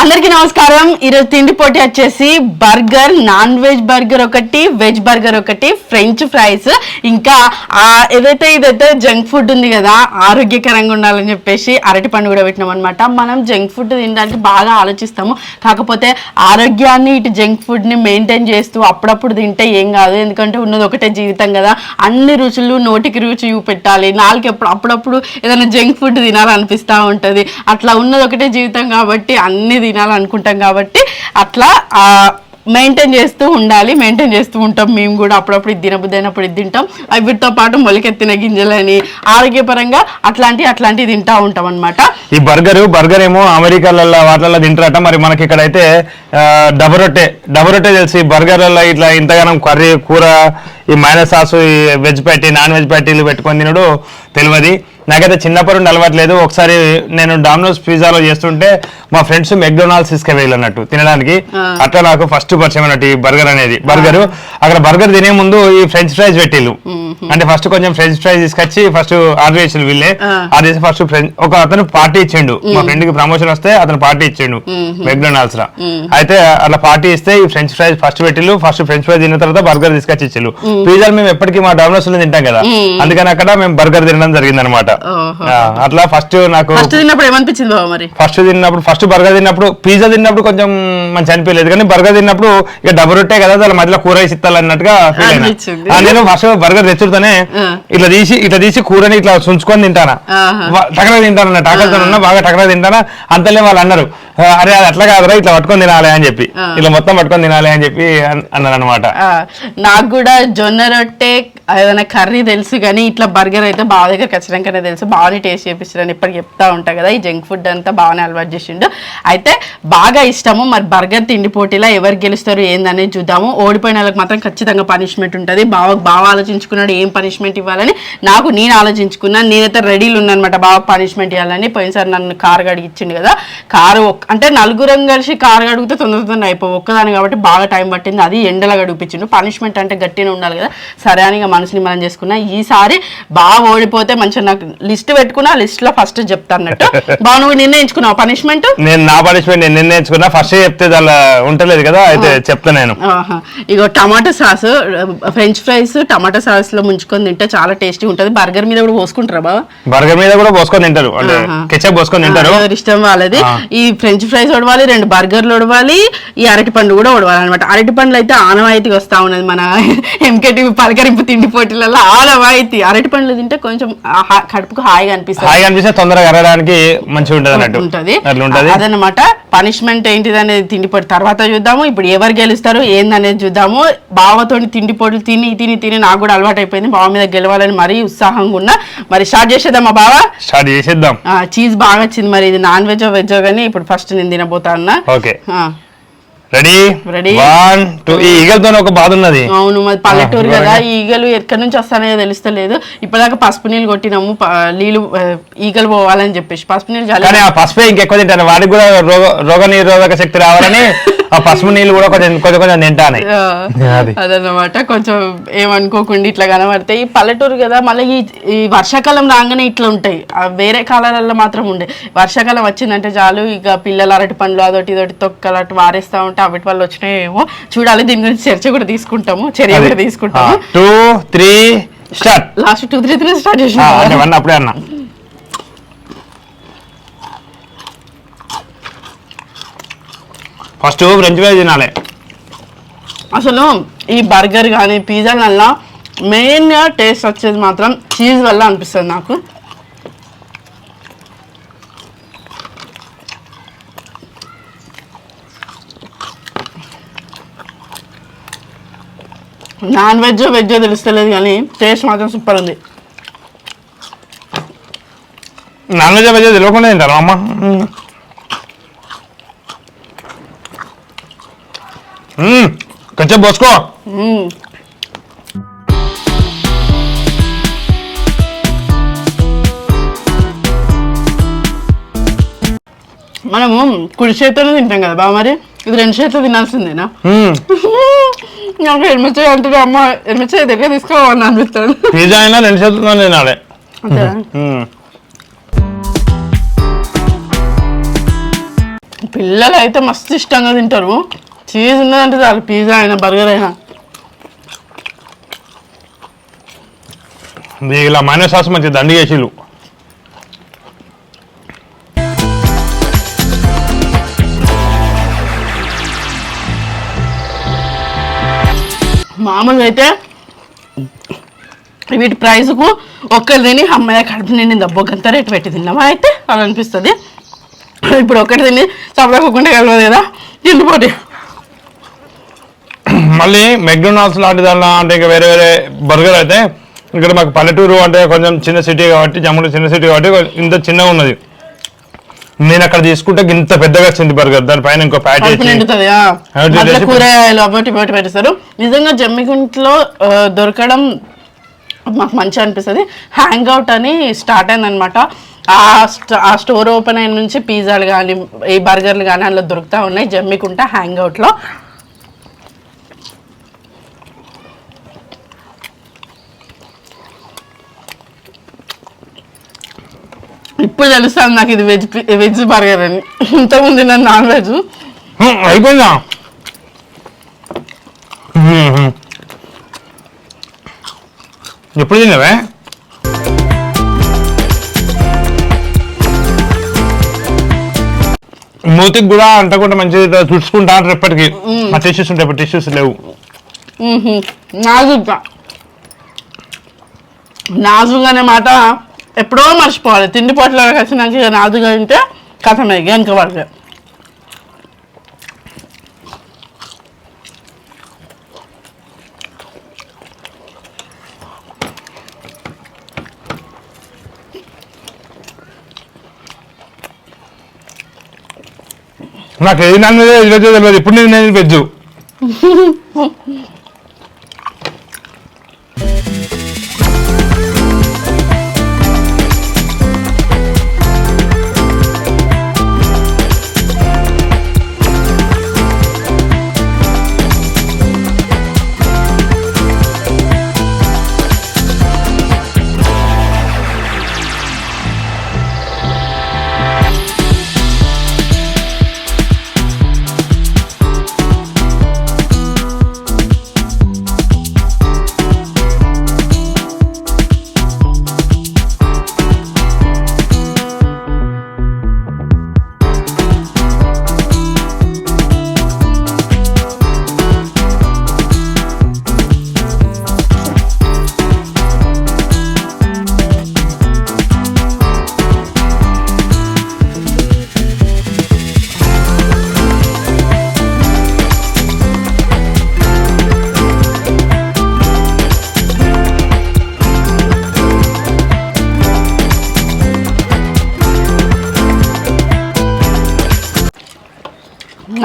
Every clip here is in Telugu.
అందరికీ నమస్కారం. ఈరోజు తిండి పోటీ వచ్చేసి బర్గర్ నాన్ వెజ్ బర్గర్ ఒకటి వెజ్ బర్గర్ ఒకటి ఫ్రెంచ్ ఫ్రైస్. ఇంకా ఏదైతే ఇదైతే జంక్ ఫుడ్ ఉంది కదా ఆరోగ్యకరంగా ఉండాలని చెప్పేసి అరటి పండు కూడా పెట్టినాం అనమాట మనం జంక్ ఫుడ్ తినడానికి బాగా ఆలోచిస్తాము. కాకపోతే ఆరోగ్యాన్ని ఇటు జంక్ ఫుడ్ని మెయింటైన్ చేస్తూ అప్పుడప్పుడు తింటే ఏం కాదు. ఎందుకంటే ఉన్నది ఒకటే జీవితం కదా. అన్ని రుచులు నోటికి రుచి చూపెట్టాలి. నాలుగు ఎప్పుడు అప్పుడప్పుడు ఏదైనా జంక్ ఫుడ్ తినాలనిపిస్తూ ఉంటుంది. అట్లా ఉన్నది ఒకటే జీవితం కాబట్టి అన్ని తినాలనుకుంటాం కాబట్టి అట్లా మెయింటైన్ చేస్తూ ఉండాలి మెయింటైన్ చేస్తూ ఉంటాం. మేము కూడా అప్పుడప్పుడు ఇది తినబుద్ధి అయినప్పుడు ఇది తింటాం. అవి వీటితో పాటు మొలకెత్తిన గింజలని ఆరోగ్యపరంగా అట్లాంటి అట్లాంటివి తింటా ఉంటాం అనమాట ఈ బర్గర్ బర్గర్ ఏమో అమెరికాలలో వాటిలలో తింటారట. మరి మనకి ఇక్కడైతే ఆ, డబల్ రొట్టె రొట్టె తెలిసి బర్గర్లలో ఇట్లా ఇంతగానం కర్రీ కూర ఈ మైనస్ సాసు ఈ వెజ్ ప్యాటీ నాన్ వెజ్ ప్యాటీలు పెట్టుకొని తినడు తెలియదు. నాకైతే చిన్నప్పటి నుండి అలవాట్లేదు. ఒకసారి నేను డామినోస్ పిజ్జాలో చేస్తుంటే మా ఫ్రెండ్స్ మెక్డొనాల్డ్స్ తీసుకెళ్ళి అన్నట్టు తినడానికి అట్లా నాకు ఫస్ట్ పరిచయం అన్నట్టు ఈ బర్గర్ అనేది. బర్గర్ అక్కడ బర్గర్ తినే ముందు ఈ ఫ్రెంచ్ ఫ్రైస్ పెట్టిల్లు అంటే ఫస్ట్ కొంచెం ఫ్రెంచ్ ఫ్రైస్ తీసుకొచ్చి ఫస్ట్ ఆర్డర్ చేసి వీళ్ళే. ఆర్డర్ చేసి ఫస్ట్ ఫ్రెంచ్ ఒక అతను పార్టీ ఇచ్చిండు. మా ఫ్రెండ్కి ప్రమోషన్ వస్తే అతను పార్టీ ఇచ్చిండు మెక్డొనాల్డ్స్ లా అయితే అట్లా పార్టీ ఇస్తే ఈ ఫ్రెంచ్ ఫ్రైస్ ఫస్ట్ పెట్టిల్లు ఫస్ట్ ఫ్రెంచ్ ఫ్రైస్ తిన్న తర్వాత బర్గర్ తీసుకొచ్చి ఇచ్చిల్లు పిజ్జాలు మేము ఎప్పటికీ మా డామినోస్లో తింటాం కదా. అందుకని అక్కడ మేము బర్గర్ తినడం జరిగింది అనమాట. అట్లా ఫస్ట్ నాకు ఫస్ట్ తిన్నప్పుడు ఏమనిపించింది బాబు మరి? ఫస్ట్ తిన్నప్పుడు ఫస్ట్ బర్గర్ తిన్నప్పుడు పిజ్జా తిన్నప్పుడు కొంచెం మంచి అనిపించలేదు. కానీ బర్గర్ తిన్నప్పుడు ఇక డబుల్ రొట్టే కదా దాని మధ్యలో కూర వేసి ఇత్తాలి అన్నట్టుగా నేను ఫస్ట్ బర్గర్ తెచ్చుడుతోనే ఆ. ఇట్లా తీసి ఇట్లా తీసి కూరని ఇట్లా సుంచుకొని తింటానా. టకరా తింటాను అన్న? ఉన్నా బాగా టకరా తింటానా? అంతలే వాళ్ళు అన్నారు. "ఆ, అరే అది అట్లా కాదురా ఇట్లా పట్టుకొని తినాలి అని చెప్పి. ఇట్లా మొత్తం పట్టుకొని తినాలి అని చెప్పి అన్- అన్నారు అనమాట నాకు కూడా జొన్న రొట్టె ఏదైనా కర్రీ తెలుసు కానీ ఇట్లా బర్గర్ అయితే బాగా దగ్గర ఖచ్చితంగానే తెలుసు. బాగానే టేస్ట్ చేపిస్తారని ఇప్పటికి చెప్తా ఉంటా కదా. ఈ జంక్ ఫుడ్ అంతా బాగానే అలవాటు చేసిండు. అయితే బాగా ఇష్టము. మరి బర్గర్ తిండి పోటీలో ఎవరు గెలుస్తారు ఏందనేది చూద్దాము. ఓడిపోయిన వాళ్ళకి మాత్రం ఖచ్చితంగా పనిష్మెంట్ ఉంటుంది. బాగా బాగా ఆలోచించుకున్నాడు ఏం పనిష్మెంట్ ఇవ్వాలని నాకు నేను ఆలోచించుకున్నాను నేనైతే రెడీలు ఉన్నానమాట బాగా పనిష్మెంట్ ఇవ్వాలని పోయినసారి నన్ను కారు గడిగిచ్చిండు కదా. కారు అంటే నలుగురం కలిసి కారు గడిగితే తొందర తొందర అయిపోయి ఒక్కదాని కాబట్టి బాగా టైం పట్టింది. అది ఎండలో గడిపించిండు పనిష్మెంట్ అంటే గట్టిగా ఉండాలి కదా. సరే అని మనసుని మనం చేసుకున్నా ఈసారి బాగా ఓడిపోతే మంచిగా నాకు లిస్ట్ పెట్టుకున్నా లిస్ట్లో ఫస్ట్ చెప్తా అన్నట్టు. బాగా నువ్వు నిర్ణయించుకున్నావు పనిష్మెంట్ నేను నా పనిష్మెంట్ నేను నిర్ణయించుకున్నా. ఫస్ట్ చెప్తే అలా ఉంటలేదు కదా అయితే చెప్తా నేను. ఇగో tomato sauce french fries tomato సాస్లో ముంచుకొని తింటే చాలా టేస్టీ ఉంటుంది. బర్గర్ మీద కూడా పోసుకుంటారా బావా? బర్గర్ మీద కూడా పోసుకొని తింటారు. అంటే. కెచప్ పోసుకొని తింటారు. ఇష్టం వాళ్ళది. ఈ ఫ్రెంచ్ ఫ్రైస్ ఉడవాలి రెండు బర్గర్లు ఉడవాలి ఈ అరటి పండు కూడా ఉడవాలి అనమాట అరటి పండ్లు అయితే ఆనవాయితీగా వస్తా ఉన్నది మన ఎంకెటి పలకరింపు తిండి పోటీలలో ఆనవాయితీ అరటి పండ్లు తింటే కొంచెం కడుపుకు హాయిగా అనిపిస్తుంది. హాయిగా అనిపిస్తే తొందరగా అరగడానికి మంచిగా ఉంటది. అన్నట్టు ఉంటది అదనమాట పనిష్మెంట్ ఏంటిది అనేది తిండి పొడి. తర్వాత చూద్దాము ఇప్పుడు ఎవరు గెలుస్తారు ఏందనేది చూద్దాము. బావతో తిండి పొడులు తిని తిని తిని నాకు కూడా అలవాటు అయిపోయింది బావ మీద గెలవాలని మరీ ఉత్సాహంగా ఉన్నా మరి స్టార్ట్ చేసేద్దామా బావా? స్టార్ట్ చేసేద్దాం. చీజ్ బాగా వచ్చింది మరి. ఇది నాన్ వెజ్ వెజ్ కానీ ఇప్పుడు ఫస్ట్ నేను తినబోతా అన్నా. Okay. Ready Ready? One two ఈ ఈగలతో ఒక బాధ ఉన్నది. అవును మరి పల్లెటూరు కదా ఈగలు ఎక్కడి నుంచి వస్తానో తెలుస్తలేదు. ఇప్పటిదాకా పసుపు నీళ్ళు కొట్టినాము నీళ్ళు ఈగలు పోవాలని చెప్పేసి. పసుపు నీళ్ళు కానీ చల్లి ఆ పసుపే ఇంకెక్కువ తింటాను వాటికి కూడా రోగ రోగ నిరోధక శక్తి రావాలని ఆ పసుపు నీళ్ళు కూడా కొంచెం కొంచెం కొంచెం తింటాను ఆ, అది. అదన్నమాట. కొంచెం ఏమనుకోకుండా ఇట్లా కనబడతాయి ఈ పల్లెటూరు కదా మళ్ళీ ఈ వర్షాకాలం రాగానే ఇట్లా ఉంటాయి. వేరే కాలాలలో మాత్రం ఉండే. వర్షాకాలం వచ్చిందంటే చాలు ఇక పిల్లలు అరటి పండ్లు అదొకటి ఇదొకటి తొక్కలు అటు వారేస్తా ఉంటే అవిటి వల్ల వచ్చినాయేమో. చూడాలి దీని గురించి చర్చ కూడా తీసుకుంటాము. చర్య కూడా తీసుకుంటాము. Two three start last two three three start చేసిన అప్పుడే అన్నా. ఫస్ట్ ఫ్రెంచ్ ఫ్రైస్ తినాలి. అసలు ఈ బర్గర్ కానీ పిజ్జా వల్ల మెయిన్గా టేస్ట్ వచ్చేది మాత్రం చీజ్ వల్ల అనిపిస్తుంది నాకు. నాన్ వెజ్ వెజ్ తెలుస్తలేదు కానీ టేస్ట్ మాత్రం సూపర్ ఉంది. నాన్ వెజ్ వెజ్ తెలియకుండా తింటారు అమ్మ? కొంచెం పోసుకో. మనము కుడి చేతితోనే తింటాం కదా బావ మరి? ఇది రెండు చేతులు తినాల్సిందేనా. నాకు ఎనిమిది అంటే అమ్మ ఎనిమిది దగ్గర తీసుకోవాలని అనిపిస్తాను పిజ్జా అయినా రెండు చేతులతో తినాలి. పిల్లలు అయితే మస్తు ఇష్టంగా తింటారు. చీజ్ ఉన్నదంటే చాలు పిజ్జా అయినా బర్గర్ అయినా. ఇలా మైనస్ సాస్ మంచి దండి చేసిళ్ళు. మామూలుగా అయితే వీటి ప్రైస్కు ఒక్కరు తిని అమ్మాయి కడుపు నిండింది. అబ్బోకంతా రేటు పెట్టి తిన్నామా అయితే? అలా అనిపిస్తుంది. ఇప్పుడు ఒక్కటి తిని చప్పడకోకుండా కలవదు కదా తిండిపోటీ మళ్ళీ మెక్డొనాల్డ్స్ లాంటి దానిలో అంటే ఇంకా వేరే వేరే బర్గర్ అయితే ఇక్కడ మాకు పల్లెటూరు అంటే కొంచెం చిన్న సిటీ కాబట్టి జమ్ముడు చిన్న సిటీ కాబట్టి ఇంత చిన్నగా ఉన్నది. నేను అక్కడ తీసుకుంటే ఇంత పెద్దగా వచ్చింది బర్గర్ దానిపైన ఇంకో చేసి- కూరగాయలు పెట్టేస్తారు నిజంగా జమ్మిగుంట్లో దొరకడం మాకు మంచిగా అనిపిస్తుంది. హ్యాంగ్ అవుట్ అని స్టార్ట్ అయిందనమాట ఆ స్ట్- ఆ స్టోర్ ఓపెన్ అయిన నుంచి పిజ్జాలు కానీ ఈ బర్గర్లు కానీ అందులో దొరుకుతూ ఉన్నాయి జమ్మికుంట హ్యాంగ్ అవుట్లో ఇప్పుడు తెలుస్తుంది నాకు ఇది వెజ్ వెజ్ బర్గర్ అని. ఇంతకుముందు నేను నాన్ వెజ్. అయిపోయిందా. ఎప్పుడు తిన్నావే? మూతికి కూడా అంటకుండా మంచిగా తుడుచుకుంటా అంటారు ఎప్పటికీ. ఆ టిష్యూస్ ఉంటాయి ఇప్పుడు టిష్యూస్ లేవు. నాజుగ్గా. నాజుగా అనే మాట ఎప్పుడో మర్చిపోవాలి. తిండి పొట్ల వచ్చినాక ఇక నాజుగా తింటే కథమే వెనక పడితే నాకు ఏది నాన్ వెజ్ వెజ్ తెలియదు. ఇప్పుడు నేను వెజ్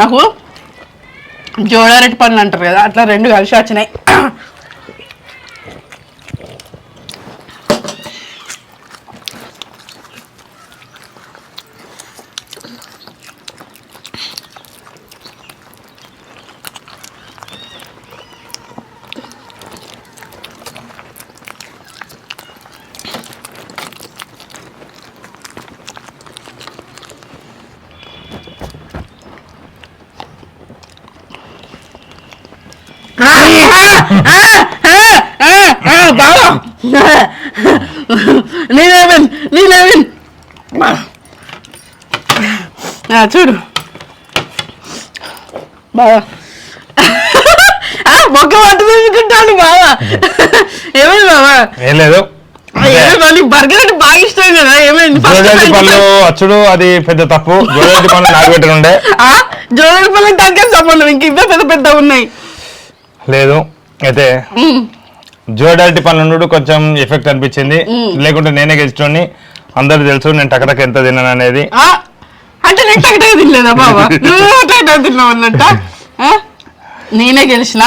నాకు జోడారెడ్డి పనులు అంటారు కదా అట్లా రెండు కలిసి వచ్చినాయి. బాగా నీలేవిన్ నీలేవిన్ చూడు బాగా మొక్క పట్టు తీసుకుంటాను బావా ఏమైంది బావా ఏం లేదు బర్గర్ బాగా ఇష్టం కదా. ఏమైంది జోడేటి పళ్ళు అచ్చుడు అది పెద్ద తప్పు. జోడేటి పళ్ళు నాకు పెట్టనుండే. జోడేటి పళ్ళకి దగ్గర సంబంధం. ఇంక ఇవే పెద్ద పెద్ద ఉన్నాయి. లేదు. అయితే. జోడాలిటీ పనులు కొంచెం ఎఫెక్ట్ అనిపించింది. లేకుంటే నేనే గెలిచినోని అందరు తెలుసు నేను టకటక ఎంత తిన్నాను అనేది. ఆ, అంటే నేను టకటక తినలేదా బాబా? నువ్వు టకటక తిన్నావు అన్నట్ట? నేనే గెలిచిన?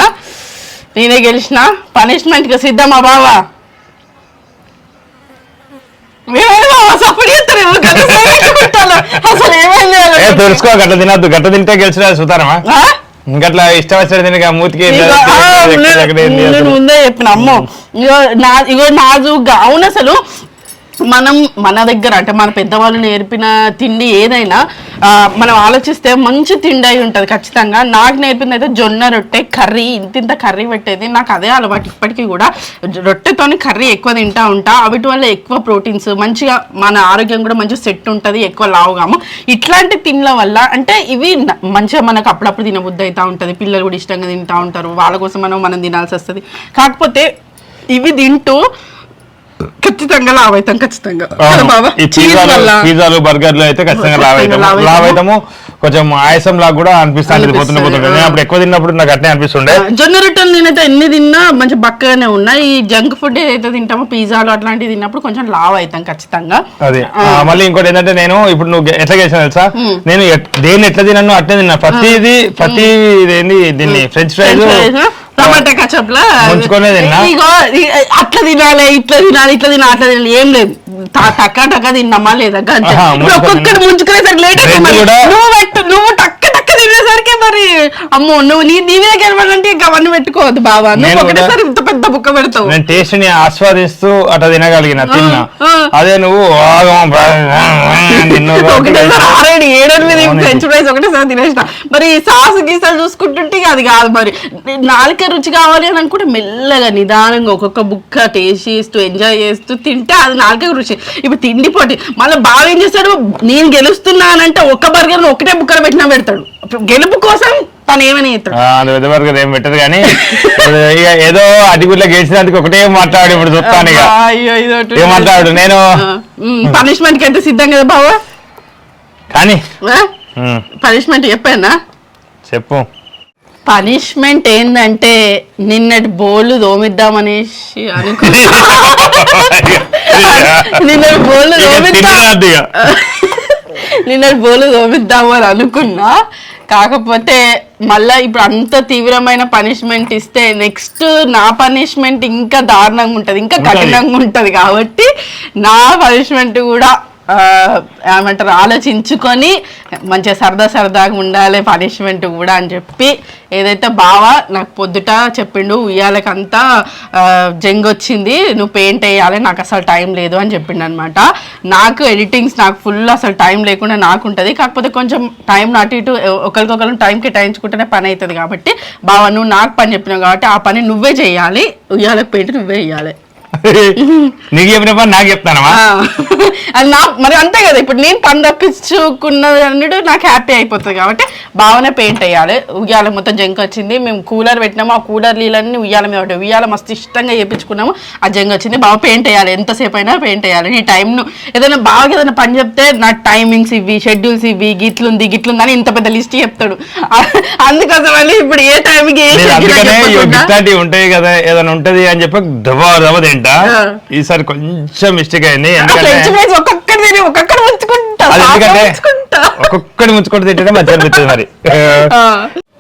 నేనే గెలిచిన? పనిష్మెంట్కి సిద్ధమా బావా? తెలుసుకో గట్ట తినద్దు. గట్ట తింటే గెలిచిన సుతారమా? ఆ? గట్లా ఇష్టం వచ్చిన తినక మూతికి నేను ముందే చెప్పిన అమ్మో ఇగో నా ఇగో నాజుగ్గా అవును అసలు మనం మన దగ్గర అంటే మన పెద్దవాళ్ళు నేర్పిన తిండి ఏదైనా మనం ఆలోచిస్తే మంచి తిండి అయి ఉంటుంది ఖచ్చితంగా. నాకు నేర్పింది అయితే జొన్న రొట్టె కర్రీ. ఇంత ఇంత కర్రీ పెట్టేది. నాకు అదే అలవాటు ఇప్పటికీ కూడా. రొట్టెతోని కర్రీ ఎక్కువ తింటా ఉంటా. వాటి వల్ల ఎక్కువ ప్రోటీన్స్ మంచిగా మన ఆరోగ్యం కూడా మంచిగా సెట్ ఉంటుంది ఎక్కువ లావుగాము. ఇట్లాంటి తిండ్ల వల్ల అంటే ఇవి మంచిగా మనకు అప్పుడప్పుడు తినబుద్ధి అవుతూ ఉంటుంది. పిల్లలు కూడా ఇష్టంగా తింటూ ఉంటారు. వాళ్ళ కోసం మనం మనం తినాల్సి వస్తుంది కాకపోతే ఇవి తింటూ ఖచ్చితంగా లావ్ అవుతాం ఖచ్చితంగా. పిజ్జాలు బర్గర్లు అయితే ఖచ్చితంగా లావ్ అవుతాము. లావ్ అవుతాము. కొంచెం ఆయాసం లాగా కూడా అనిపిస్తుంది పోతుండే పోతుండే. నేను అప్పుడు ఎక్కువ తిన్నప్పుడు నాకు అట్నే అనిపిస్తుండే. జొన్న రొట్టెలు నేనైతే ఎన్ని తిన్నా మంచి బక్కగానే ఉన్నా. ఈ జంక్ ఫుడ్ ఏదైతే తింటామో పిజ్జాలు అట్లాంటివి తిన్నప్పుడు కొంచెం లావ్ అవుతాం ఖచ్చితంగా. అదే. మళ్ళీ ఇంకోటి ఏంటంటే నేను ఇప్పుడు నువ్వు ఎట్లా చేసిన తెలుసా? నేను దేన్ని ఎట్లా తిన్నాను అట్లే తిన్నా. ప్రతిది ప్రతి ఇదేంది దీన్ని ఫ్రెంచ్ ఫ్రైస్ టమాటా కచప్ లా ముంచుకొనే తిన్నా. ఇగో ఇ- అట్లా తినాలి ఇట్లా తినాలి ఇట్లా తినాలి అట్లా తినాలి ఏం లేదు. టక్క టక్క తిన్నామా లేదా ఒక్కొక్కటి ముంచుకునేసరికి లేట్ నువ్వు పెట్టు నువ్వు టక్క టక్క తినేసరికి మరి. అమ్మో నువ్వు నీ నీ మీద ఇంకా అవన్నీ పెట్టుకోవద్దు బాబా నువ్వు ఒకటేసారి ఇంత పెద్ద బుక్క పెడతావు. నేను టేస్ట్ని ఆస్వాదిస్తూ అట్లా తినగలిగిన తిన్నా. అదే నువ్వు ఆరేడు ఏడెనిమిది. ఫ్రెంచ్ ఫ్రైస్ ఒకటేసారి తినేసిన. మరి సాసు గీసాలు చూసుకుంటుంటే అది కాదు మరి. నాలుక రుచి కావాలి అని అనుకుంటే మెల్లగా నిదానంగా ఒక్కొక్క బుక్క టేస్ట్ చేస్తూ ఎంజాయ్ చేస్తూ తింటే అది నాలుక రుచి. ఇప్పుడు తిండి పోటీ. మళ్ళీ బాగా ఏం చేస్తాడు? నేను గెలుస్తున్నానంటే ఒక్క బర్గర్ ఒకటే బుక్కలు పెట్టినా పెడతాడు. గెలుపు కోసం తను ఏమని అది బర్గర్ ఏం పెట్టదు కానీ ఇక ఏదో అటుగుల్లో గెలిచినందుకు ఒకటే మాట్లాడు ఇప్పుడు చూస్తాను ఇక. ఏం మాట్లాడు? నేను పనిష్మెంట్కి ఎంత సిద్ధం కదా బావా? కానీ పనిష్మెంట్ చెప్పానా? చెప్పు. పనిష్మెంట్ ఏంటంటే నిన్నటి బోళ్ళు దోమిద్దామనేసి అనుకో నిన్నటి బోళ్ళు ఇక. నిన్నటి బోళ్ళు దోమిద్దాము అని అనుకున్నా. కాకపోతే మళ్ళా ఇప్పుడు అంత తీవ్రమైన పనిష్మెంట్ ఇస్తే నెక్స్ట్ నా పనిష్మెంట్ ఇంకా దారుణంగా ఉంటది ఇంకా. కఠినంగా ఉంటది కాబట్టి నా పనిష్మెంట్ కూడా ఏమంటారు ఆలోచించుకొని మంచిగా సరదా సరదాగా ఉండాలి పనిష్మెంట్ కూడా అని చెప్పి ఏదైతే బావా నాకు పొద్దుట చెప్పిండు ఉయ్యాలకంతా జంగ్ వచ్చింది నువ్వు పెయింట్ వేయాలి నాకు అసలు టైం లేదు అని చెప్పిండు అనమాట నాకు ఎడిటింగ్స్ నాకు ఫుల్ అసలు టైం లేకుండా నాకు ఉంటుంది కాకపోతే కొంచెం టైం నాటు ఇటు ఒకరికొకరు టైం కేటాయించుకుంటేనే పని అవుతుంది కాబట్టి బావా నువ్వు నాకు పని చెప్పినావు కాబట్టి ఆ పని నువ్వే చేయాలి ఉయ్యాలకు పెయింట్ నువ్వే వేయాలి. నీకు చెప్పిన పని నాకు చెప్తానమా. అది నా మరి అంతే కదా ఇప్పుడు నేను పని తప్పించుకున్నది అన్నట్టు నాకు హ్యాపీ అయిపోతుంది కాబట్టి బాగానే పెయింట్ అయ్యాలి ఉయ్యాల మొత్తం జంక్ వచ్చింది. మేము కూలర్ పెట్టినాము. ఆ కూలర్ నీళ్ళని ఉయ్యాల మీద పడ్డాయి. ఉయ్యాల మస్తు ఇష్టంగా చేయించుకున్నాము. ఆ జంక్ వచ్చింది. బాగా పెయింట్ వేయాలి. ఎంతసేపు అయినా పెయింట్ వేయాలి. నీ టైంను ఏదైనా బాగా ఏదైనా పని చెప్తే నా టైమింగ్స్ ఇవి షెడ్యూల్స్ ఇవి గిట్లుంది గిట్లుంది అని ఇంత పెద్ద లిస్ట్ చెప్తాడు. అందుకోసం ఇప్పుడు ఏ టైంకి ఉంటాయి కదా ఏదైనా ఉంటది అని చెప్పి దబా దబా తింటా. ఆ. ఈసారి కొంచెం మిస్టేక్ అయింది. ఒక్కొక్కటి ముంచుకుంటూ తింటే మంచిగా అనిపిస్తుంది మరి.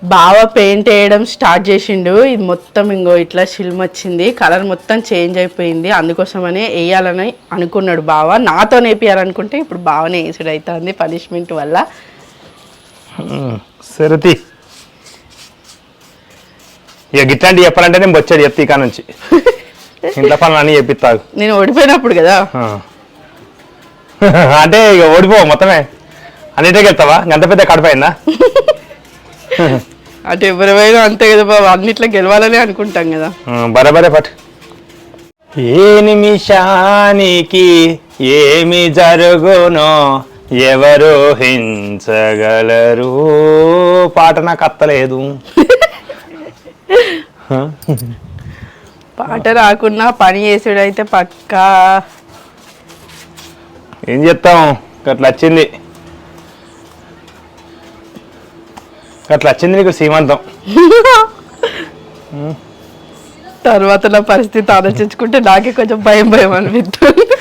బాగా పెయింట్ వేయడం స్టార్ట్ చేసిండు. ఇది మొత్తం ఇంకో ఇట్లా షిల్మ్ వచ్చింది. కలర్ మొత్తం చేంజ్ అయిపోయింది. అందుకోసమనే వేయాలని అనుకున్నాడు బావ. నాతో వేపియాలనుకుంటే ఇప్పుడు బావనే వేసుడు అవుతుంది పనిష్మెంట్ వల్ల. సరతి ఇక గిట్లాంటి చెప్పాలంటే నేను వచ్చాడు చెప్తే ఇక నుంచి. ఇంట్లో పనులు అన్నీ నేను ఓడిపోయినప్పుడు కదా. అంటే ఇక ఓడిపోవు మొత్తమే. అన్నిటికీ వెళ్తావా? గంత పెద్ద కడపైందా? అటు ఎవరివైనా అంతే కదా బాబు. అన్నిట్లో గెలవాలని అనుకుంటాం కదా. బరబరే పట్ ఏ నిమిషానికి ఏమి జరుగునో ఎవరు హించగలరు? పాట నాకు అత్తలేదు. పాట రాకున్నా పని చేసుడు అయితే పక్కా. ఏం చెప్తాం? అట్లా వచ్చింది. అట్లా వచ్చింది నీకు సీమంతం. తర్వాత నా పరిస్థితి ఆలోచించుకుంటే నాకే కొంచెం భయం భయం అనిపిస్తుంది.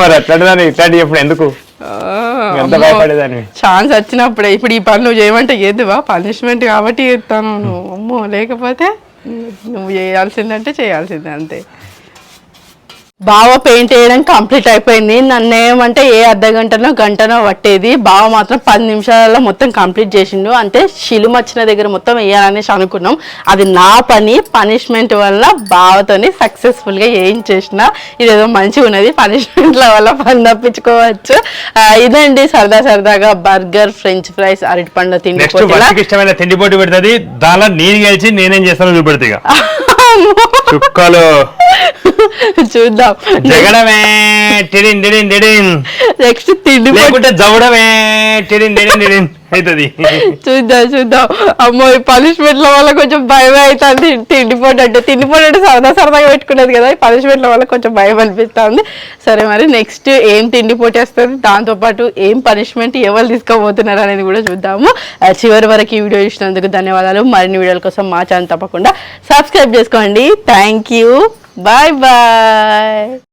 మరి అట్లాంటిదాన్ని ఇట్లాంటి ఇప్పుడు ఎందుకు? ఎంత భయపడేదాన్ని? ఛాన్స్ వచ్చినప్పుడే ఇప్పుడు ఈ పని నువ్వు చేయమంటే ఏదివా పనిష్మెంట్ కాబట్టి చేస్తాను నువ్వు. అమ్మో లేకపోతే నువ్వు చేయాల్సిందంటే చేయాల్సిందే అంతే. బావ పెయింట్ వేయడం కంప్లీట్ అయిపోయింది. నన్ను ఏమంటే ఏ అర్ధ గంటనో గంటనో పట్టేది. బావ మాత్రం పది నిమిషాలలో మొత్తం కంప్లీట్ చేసిండు. అంటే వచ్చిన దగ్గర మొత్తం వేయాలనేసి అనుకున్నాం. అది నా పని. పనిష్మెంట్ వల్ల బావతోని సక్సెస్ఫుల్గా ఏం చేసిన ఇదేదో మంచిగా ఉన్నది. పనిష్మెంట్ల వల్ల పని తప్పించుకోవచ్చు. ఇదండి సరదా సరదాగా బర్గర్ ఫ్రెంచ్ ఫ్రైస్ అరటిపండు తిండి ఇష్టమైన తిండి పోటీ పెడుతుంది. దానిలో నేను గెలిచి నేనేం చేస్తానో చూపెడతా చుక్కలు. చూద్దాం. జగడమే టిడిన్ టిడిన్ టిడిన్. నెక్స్ట్ తిండి లేకుంటే జవడమే టిడిన్ టిడిన్ టిడిన్. అవుతుంది. చూద్దాం చూద్దాం. అమ్మో ఈ పనిష్మెంట్ల వల్ల కొంచెం భయం అవుతుంది. తిండిపోటు అంటే తిండిపోటు అంటే సరదా సరదాగా పెట్టుకునేది కదా ఈ పనిష్మెంట్ల వల్ల కొంచెం భయం అనిపిస్తుంది. సరే మరి నెక్స్ట్ ఏం తిండి పోటీ వస్తుంది? దాంతోపాటు ఏం పనిష్మెంట్ ఎవరు తీసుకోబోతున్నారు అనేది కూడా చూద్దాము. ఆ, చివరి వరకు ఈ వీడియో చూసినందుకు ధన్యవాదాలు. మరిన్ని వీడియోల కోసం మా ఛానల్ తప్పకుండా సబ్స్క్రైబ్ చేసుకోండి. Thank you bye bye